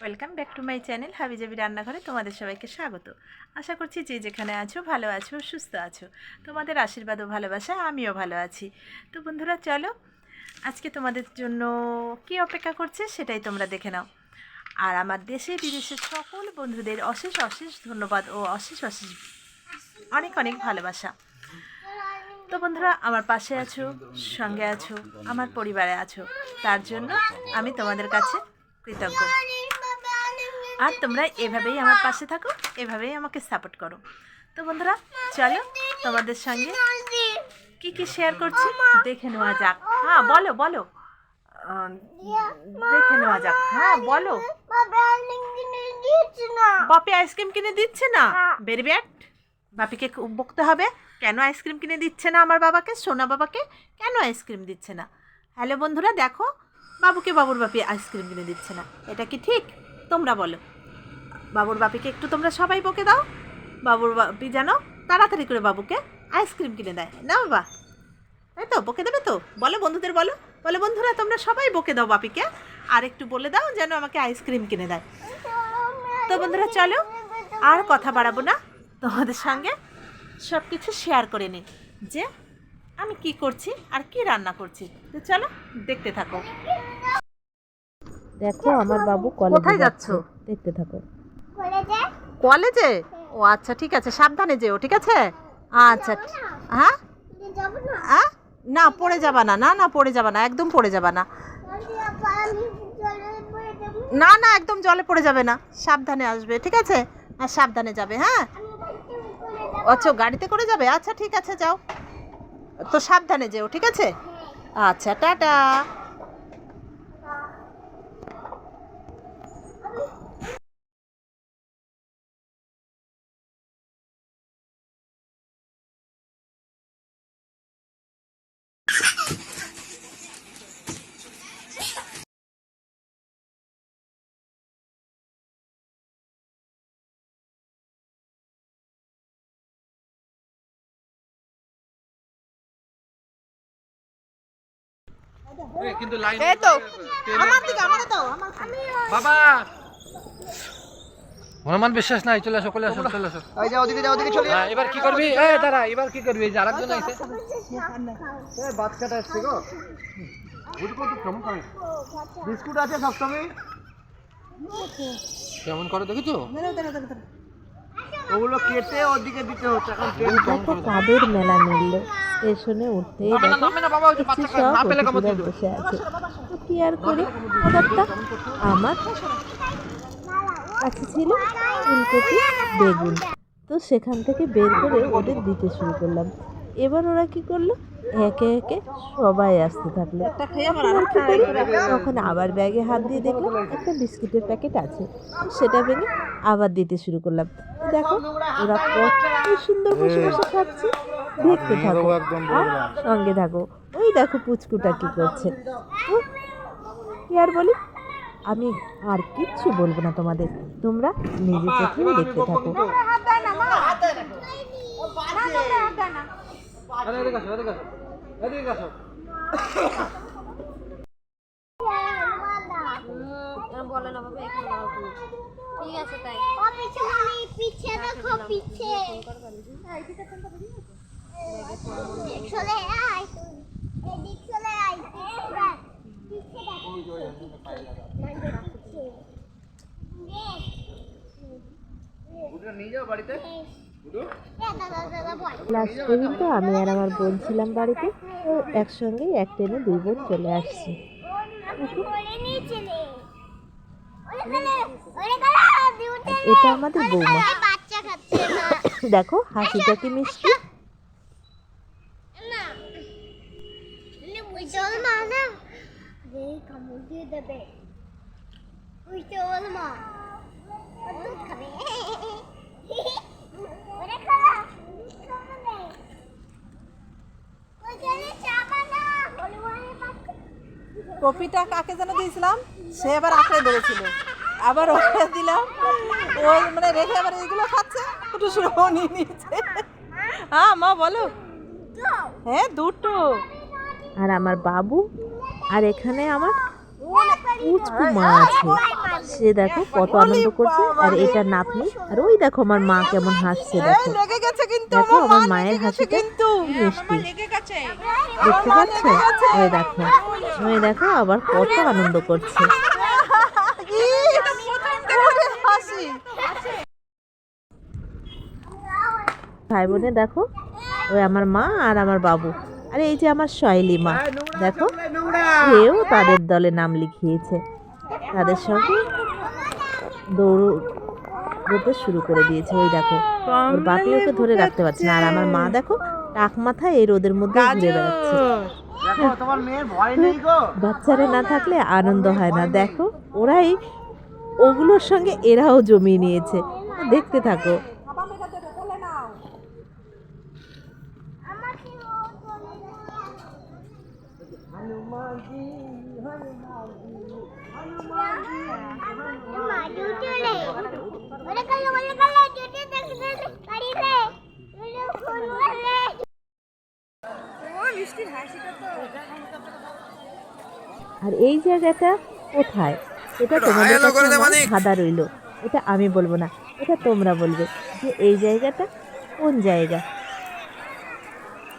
Welcome back to my channel হাবিজাবি রান্নাঘরে তোমাদের সবাইকে স্বাগত। আশা করছি যে যেখানে আছো ভালো আছো সুস্থ আছো। তোমাদের আশীর্বাদ ও ভালোবাসা আমিও ভালো আছি। তো বন্ধুরা চলো আজকে তোমাদের জন্য কি অপেক্ষা করছে সেটাই তোমরা দেখে নাও। আর আমার দেশে বিদেশের সকল বন্ধুদের অশেষ অশেষ ধন্যবাদ ও অশেষ অশেষ অনেক অনেক ভালোবাসা। তো বন্ধুরা আমার পাশে আছো সঙ্গে আছো আমার পরিবারে আছো। তার জন্য আমি তোমাদের কাছে কৃতজ্ঞ। আর তোমরা এভাবেই আমার পাশে থাকো, এভাবেই আমাকে সাপোর্ট করো। তো বন্ধুরা, চলো তোমাদের সঙ্গে কি কি শেয়ার করছি দেখে নেওয়া যাক। হ্যাঁ বলো বলো। দেখে নেওয়া যাক। হ্যাঁ বলো। বাপি আইসক্রিম কিনে দিচ্ছে না? বেরি ব্যাট বাপিকে বকতে হবে। কেন আইসক্রিম কিনে দিচ্ছে না আমার বাবাকে? সোনা বাবাকে কেন আইসক্রিম দিচ্ছে না? হ্যালো বন্ধুরা, দেখো। বাবুকে বাবুর বাপি আইসক্রিম কিনে দিচ্ছে না। এটা কি ঠিক? তোমরা বলো। বাবুর বাপিকে একটু তোমরা সবাই বকে দাও। বাবুর বাপি যেন তাড়াতাড়ি করে বাবুকে আইসক্রিম কিনে দেয়। না বাবা। তাই তো বকে দেবে তো? বলো বন্ধুদের বলো। বলো বন্ধুরা তোমরা সবাই বকে দাও বাপিকে। আর একটু বলে দাও যেন আমাকে আইসক্রিম কিনে দেয়। তো বন্ধুরা চলো। আর কথা বাড়াবো না। তোমাদের সঙ্গে সব কিছু শেয়ার করে নিই। যে আমি কি করছি আর কি রান্না করছি। তো চলো দেখতে থাকো। দেখো আমার বাবু কোথায় যাচ্ছো? দেখতে থাকো। কলেজে? ও আচ্ছা ঠিক আছে সাবধানে যেও ঠিক আছে? আচ্ছা হ্যাঁ? হ্যাঁ না? পড়ে যাবা না না না পড়ে যাবা না একদম পড়ে যাবা না। না। না একদম জলে পড়ে যাবে না সাবধানে আসবে ঠিক আছে? আর সাবধানে যাবে হ্যাঁ? আচ্ছা গাড়িতে করে যাবে? আচ্ছা ঠিক আছে যাও। তো সাবধানে যেও ঠিক আছে? আচ্ছা টাটা। কিন্তু লাইন এই তো আমার দিকে আমার দাও আমার বাবা! হনুমান বিশ্বাস নাই চলে আসো চলে আসো চলে আসো। এই যাও ওদিকে যাও ওদিকে চলে হ্যাঁ, এবার কি করবি? এ দাঁড়া এবার কি করবি? এই যে আরেকজন আইছে। এই বাচ্চাটা এসছে গো। বুঝো কত কেমন করে বিস্কুট আছে সবসময়? কেমন করে দেখেছ? ওগুলো কেটে ওদিকে দিতে হচ্ছে এখন কাদের মেলা মিললো। স্টেশনে উঠতে। বসে আছে। তো কি আর করি? ব্যাপারটা আমার কাছে ছিল ফুলকপি বেগুন। তো সেখান থেকে বের করে ওদের দিতে শুরু করলাম। এবার ওরা কি করল? একে একে সবাই আসতে থাকল। তখন আবার ব্যাগে হাত দিয়ে দেখলাম একটা বিস্কিটের প্যাকেট আছে। সেটা ভেঙে আবার দিতে শুরু করলাম। দেখো ওরা কত সুন্দর বসে বসে খাচ্ছে। দেখতে থাকো। আর সঙ্গে থাকো। ওই দেখো পুচকুটা কি করছে। কি আর বলি? আমি আর কিচ্ছু বলব না তোমাদের। তোমরা নিজে চোখেই দেখতে থাকো আরে এদিকে আসো এদিকে আসো এদিকে আসো বলে না বাবা এখানে ঠিক আছে তাই। পিছে দেখো পিছে। চলে আয়। চলে আয় নিয়ে যাও বাড়িতে। পর্যন্ত আমি আর আমার বোন ছিলাম বাড়িতে ও একসঙ্গেই এক ট্রেনে দুই বোন চলে আসছি এটা আমাদের বৌমা দেখো হাসিটা কি মিষ্টি ওই চল মা ও দুধ খাবে ওরে খালা দুধ খাবে না ওই গেলে চা বানা বলে ওরে পাচ্ছে কপিটা কাকে যেন দিয়েছিলাম? সে আবার আঁকড়ে ধরেছিল। আবার ওকে দিলাম। ও মানে রেখে আবার এইগুলো খাচ্ছে। একটু শুরু নিয়ে নিয়েছে। হ্যাঁ মা বলো। হ্যাঁ দুটো। আর আমার বাবু আর এখানে আমার পুচকু মা আছে। সে দেখো কত আনন্দ করছে। আর এটা নাতনি। আর ওই দেখো আমার মা কেমন হাসছে দেখো। দেখো আমার মায়ের হাসিটা মিষ্টি। দেখতে পাচ্ছ? ওই দেখো। ওই দেখো আবার কত আনন্দ করছে। ভাই বোনে দেখো ওই আমার মা আর আমার বাবু। আর এই যে আমার শৈলী মা দেখো সেও তাদের দলে নাম লিখিয়েছে। তাদের সঙ্গে দৌড়তে শুরু করে দিয়েছে ওই দেখো। ওর বাপি ওকে ধরে রাখতে পারছে না আর আমার মা দেখো টাক মাথায় এই রোদের মধ্যে ঘুরে বেড়াচ্ছে। বাচ্চারা না থাকলে আনন্দ হয় না। দেখো ওরাই ওগুলোর সঙ্গে এরাও জমিয়ে নিয়েছে। দেখতে থাকো। আর এই জায়গাটা কোথায়? এটা তোমাদের কাছে সাদা রইল। এটা আমি বলব না এটা তোমরা বলবে যে এই জায়গাটা কোন জায়গা?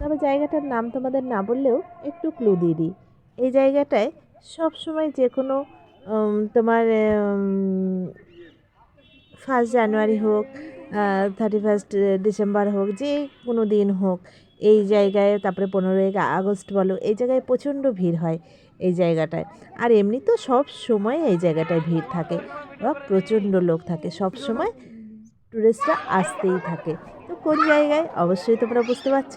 তবে জায়গাটার নাম তোমাদের না বললেও একটু ক্লু দিয়ে দিই। এই জায়গাটায় সব সময় যে কোনো তোমার ফার্স্ট জানুয়ারি হোক থার্টি ফার্স্ট ডিসেম্বর হোক, যে কোনো দিন হোক, এই জায়গায়, তারপরে পনেরোই আগস্ট বলো, এই জায়গায় প্রচণ্ড ভিড় হয় এই জায়গাটায়। আর এমনি তো সব সময় এই জায়গাটায় ভিড় থাকে, বা প্রচণ্ড লোক থাকে সব সময় টুরিস্টরা আসতেই থাকে। তো কোন জায়গায়? অবশ্যই তোমরা বুঝতে পারছ।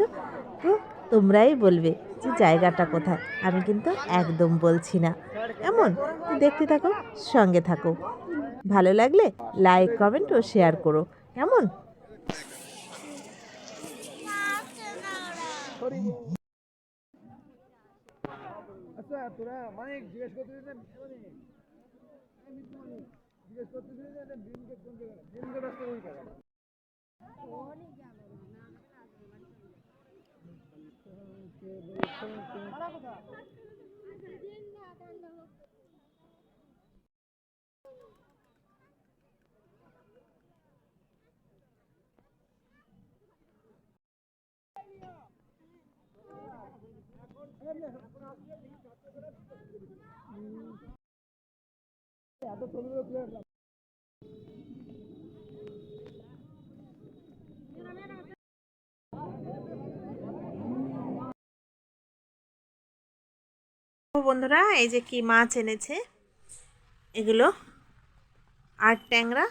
তো তোমরাই বলবে যে জায়গাটা কোথায়। আমি কিন্তু একদম বলছি না। এমন দেখতে থাকো, সঙ্গে থাকো। ভালো লাগলে লাইক কমেন্ট ও শেয়ার করো। কেমন? আচ্ছা দিন গেট আছে বন্ধুরা এই যে কি মাছ এনেছে। এগুলো আর ট্যাংরা।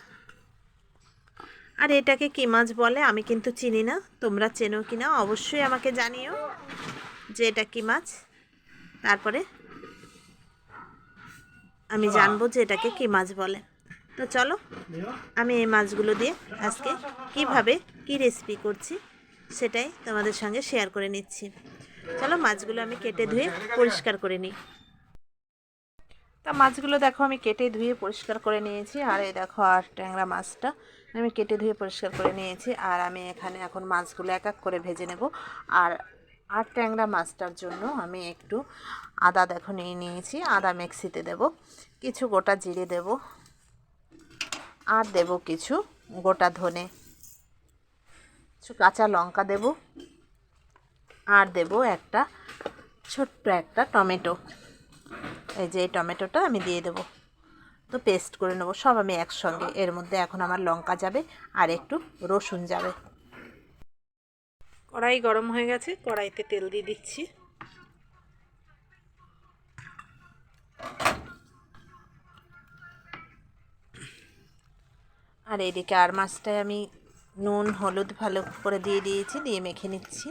আর এটাকে কি মাছ বলে আমি কিন্তু চিনি না তোমরা চেনো কি না অবশ্যই আমাকে জানিও যে এটা কি মাছ। তারপরে আমি জানব যে এটাকে কি মাছ বলে। তো চলো আমি এই মাছগুলো দিয়ে আজকে কীভাবে কি রেসিপি করছি সেটাই তোমাদের সঙ্গে শেয়ার করে নিচ্ছি। চলো মাছগুলো আমি কেটে ধুয়ে পরিষ্কার করে নিই। তা মাছগুলো দেখো আমি কেটে ধুয়ে পরিষ্কার করে নিয়েছি, আর এই দেখো আর ট্যাংরা মাছটা আমি কেটে ধুয়ে পরিষ্কার করে নিয়েছি, আর আমি এখানে এখন মাছগুলো এক এক করে ভেজে নেব। আর আর ট্যাংরা মাছটার জন্য আমি একটু আদা দেখো নিয়ে নিয়েছি, আদা মিক্সিতে দেব, কিছু গোটা জিরে দেব, আর দেব কিছু গোটা ধনে, কিছু কাঁচা লঙ্কা দেব আর দেব একটা ছোট্ট একটা টমেটো। এই যে এই টমেটোটা আমি দিয়ে দেবো। তো পেস্ট করে নেব, সব আমি একসঙ্গে। এর মধ্যে এখন আমার লঙ্কা যাবে আর একটু রসুন যাবে। কড়াই গরম হয়ে গেছে, কড়াইতে তেল দিয়ে দিচ্ছি। আর এদিকে আর মাছটায় আমি নুন, হলুদ ভালো করে দিয়ে দিয়েছি, দিয়ে মেখে নিচ্ছি।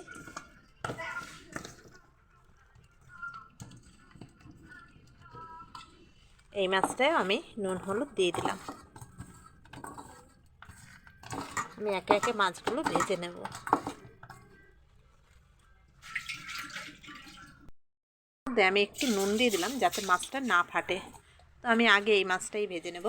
এই মাছটায় আমি নুন, হলুদ দিয়ে দিলাম। আমি একে একে মাছগুলো ভেজে নেব। আমি একটু নুন দিয়ে দিলাম যাতে মাছটা না ফাটে। তো আমি আগে এই মাছটাই ভেজে নেব।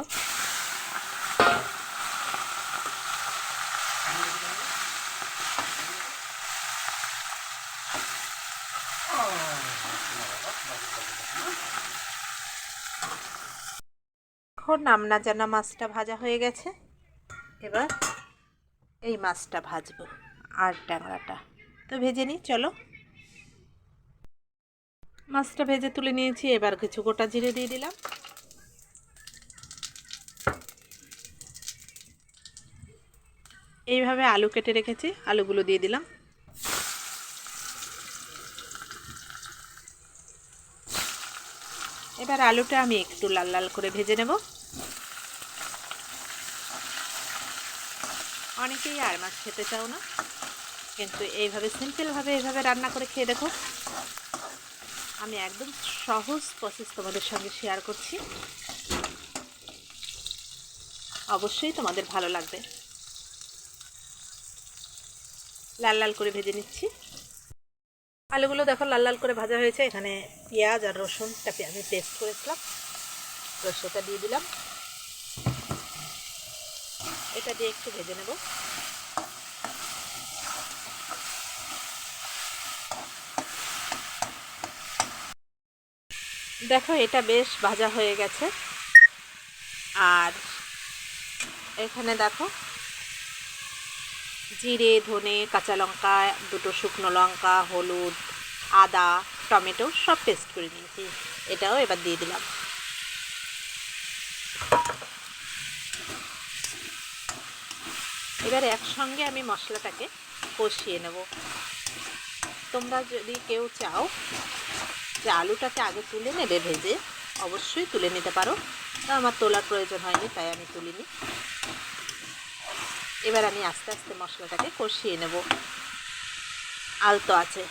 এখন নামনা জানা মাছটা ভাজা হয়ে গেছে। এবার এই মাছটা ভাজবো আর ট্যাংরাটা। তো ভেজে নিই, চলো। মাছটা ভেজে তুলে নিয়েছি, এবার কিছু গোটা জিরে দিয়ে দিলাম। এইভাবে আলু কেটে রেখেছি, আলুগুলো দিয়ে দিলাম। এবার আলুটা আমি একটু লাল লাল করে ভেজে নেব। অনেকেই আর মাছ খেতে চাও না। কিন্তু এইভাবে সিম্পলভাবে এইভাবে রান্না করে খেয়ে দেখো। আমি একদম সহজ প্রসেস তোমাদের সঙ্গে শেয়ার করছি। অবশ্যই তোমাদের ভালো লাগবে। লাল লাল করে ভেজে নিচ্ছি। আলুগুলো দেখো লাল লাল করে ভাজা হয়েছে। এখানে পেঁয়াজ আর রসুনটা আমি পেস্ট করেছিলাম। রসুনটা দিয়ে দিলাম। এটা দিয়ে একটু ভেজে নেব। দেখো, এটা বেশ ভাজা হয়ে গেছে। আর এখানে দেখো, জিরে, ধনে, কাঁচা লঙ্কা, দুটো শুকনো লঙ্কা, হলুদ, আদা, টমেটো সব পেস্ট করে নিয়েছি। এটাও এবার দিয়ে দিলাম। এবার একসঙ্গে আমি মশলাটাকে কষিয়ে নেব। তোমরা যদি কেউ চাও যে আলুটাকে আগে তুলে নেবে ভেজে, অবশ্যই তুলে নিতে পারো। আমার তোলার প্রয়োজন হয়নি, তাই আমি তুলিনি। এবার আমি আস্তে আস্তে মশলাটাকে কষিয়ে নেব। আলতো আছে।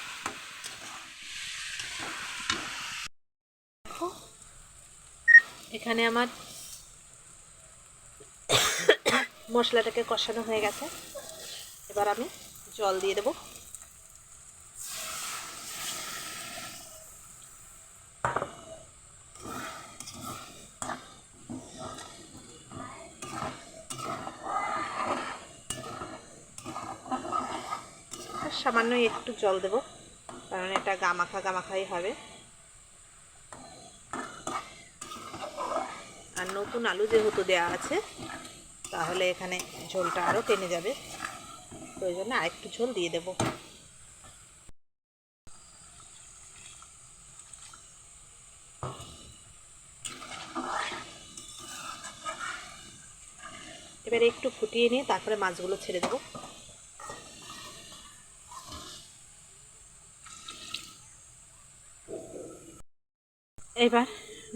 এখানে আমার মশলাটাকে কষানো হয়ে গেছে। এবার আমি জল দিয়ে দেবো। সামান্য একটু জল দেব, কারণ এটা গামাখা গামাখাই হবে। আর নতুন আলু যেহেতু দেওয়া আছে তাহলে এখানে ঝোলটা আরও টেনে যাবে। তো ওই জন্য আরেকটু ঝোল দিয়ে দেব। এবারে একটু ফুটিয়ে নিয়ে তারপরে মাছগুলো ছেড়ে দেবো। এবার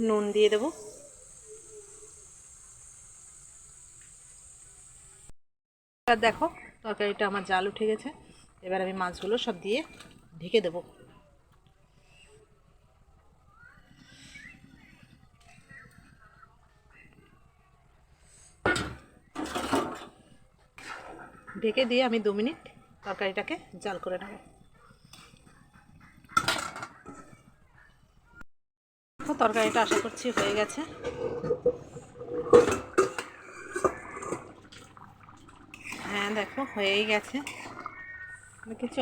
নুন দিয়ে দেবো। এবার দেখো, তরকারিটা আমার জাল উঠে গেছে। এবার আমি মাছগুলো সব দিয়ে ঢেকে দেবো। ঢেকে দিয়ে আমি দু মিনিট তরকারিটাকে জাল করে নেব। তরকারিটা আশা করছি হয়ে গেছে হ্যাঁ দেখো হয়েই গেছে। দেখেছ?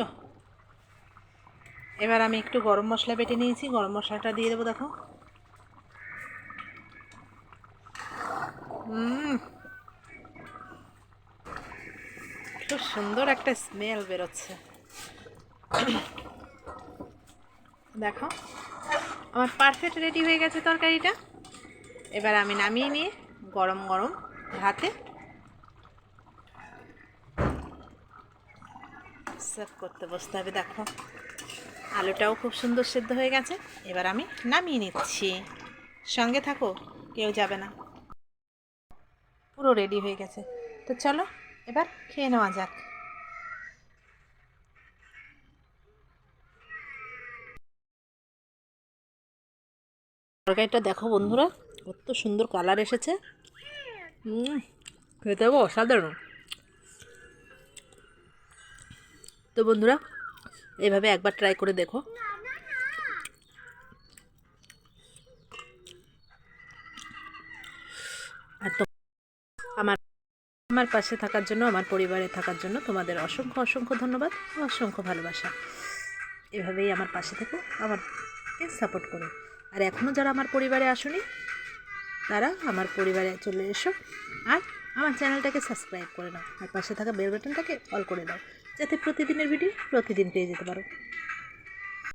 এবার আমি একটু গরম মশলা বেটে নিয়েছি। গরম মশলাটা দিয়ে দেবো, দেখো। খুব সুন্দর একটা স্মেল বেরোচ্ছে। দেখো, আমার পারফেক্ট রেডি হয়ে গেছে তরকারিটা। এবার আমি নামিয়ে নিয়ে গরম গরম ভাতে সার্ভ করতে বসতে হবে, দেখো। আলুটাও খুব সুন্দর সেদ্ধ হয়ে গেছে। এবার আমি নামিয়ে নিচ্ছি। সঙ্গে থাকো, কেউ যাবে না। পুরো রেডি হয়ে গেছে। তো চলো, এবার খেয়ে নেওয়া যাক। তরকারিটা দেখো বন্ধুরা, কত সুন্দর কালার এসেছে। খেতে অসাধারণ। তো বন্ধুরা, এভাবে একবার ট্রাই করে দেখো। আর আমার আমার পাশে থাকার জন্য, আমার পরিবারে থাকার জন্য তোমাদের অসংখ্য অসংখ্য ধন্যবাদ, অসংখ্য ভালোবাসা। এভাবেই আমার পাশে থেকো আমারকে সাপোর্ট করো। আর এখনও যারা আমার পরিবারে আসুনি, তারা আমার পরিবারে চলে এসো আর আমার চ্যানেলটাকে সাবস্ক্রাইব করে নাও। আর পাশে থাকা বেল বাটনটাকে অল করে দাও। যাতে প্রতিদিনের ভিডিও প্রতিদিন পেয়ে যেতে পারো।